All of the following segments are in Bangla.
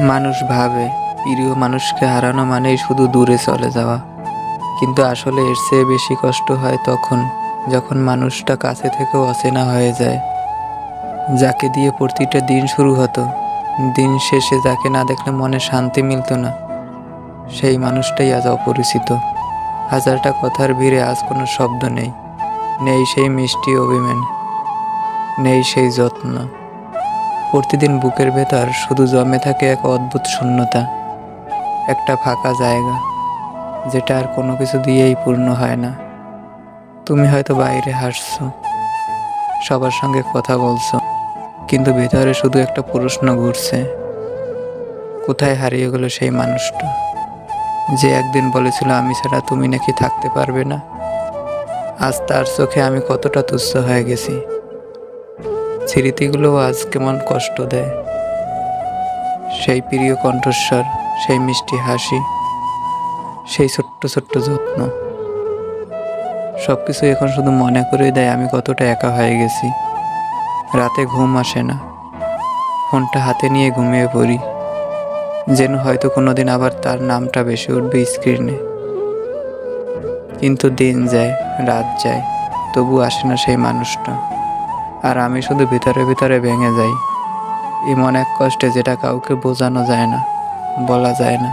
মানুষ ভাবে, প্রিয় মানুষকে হারানো মানেই শুধু দূরে চলে যাওয়া। কিন্তু আসলে এর চেয়ে বেশি কষ্ট হয় তখন, যখন মানুষটা কাছে থেকেও অচেনা হয়ে যায়। যাকে দিয়ে প্রতিটা দিন শুরু হতো, দিন শেষে যাকে না দেখলে মনে শান্তি মিলতো না। সেই মানুষটাই আজ অপরিচিত। হাজারটা কথার ভিড়ে আজ কোনো শব্দ নেই। নেই সেই মিষ্টি অভিমান, নেই সেই যত্ন। প্রতিদিন বুকের ভেতর শুধু জমে থাকে এক অদ্ভুত শূন্যতা, একটা ফাঁকা জায়গা, যেটা আর কোনো কিছু দিয়েই পূর্ণ হয় না। তুমি হয়তো বাইরে হাসছো, সবার সঙ্গে কথা বলছো, কিন্তু ভেতরে শুধু একটা প্রশ্ন ঘুরছে, কোথায় হারিয়ে গেল সেই মানুষটা? যে একদিন বলেছিল, আমি ছাড়া তুমি নাকি থাকতে পারবে না। আজ তার চোখে আমি কতটা তুচ্ছ হয়ে গেছি। স্মৃতিগুলো আজ কেমন কষ্ট দেয়। সেই প্রিয় কণ্ঠস্বর, সেই মিষ্টি হাসি, সেই ছোট্ট ছোট্ট যত্ন। সব কিছু এখন শুধু মনে করে দেয় আমি কতটা একা হয়ে গেছি। রাতে ঘুম আসে না। ফোনটা হাতে নিয়ে ঘুমিয়ে পড়ি। যেন হয়তো কোনোদিন আবার তার নামটা বেশি উঠবে স্ক্রিনে। কিন্তু দিন যায়, রাত যায়, তবু আসে না সেই মানুষটা। আর আমি শুধু ভিতরে ভিতরে ভেঙে যাই। এমন এক কষ্টে যেটা কাউকে বোঝানো যায় না, বলা যায় না।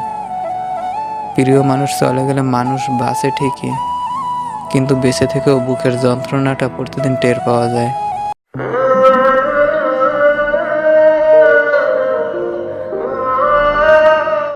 প্রিয় মানুষ চলে গেলে মানুষ বাঁচে ঠিকই, কিন্তু বেঁচে থেকেও বুকের যন্ত্রণাটা প্রতিদিন টের পাওয়া যায়।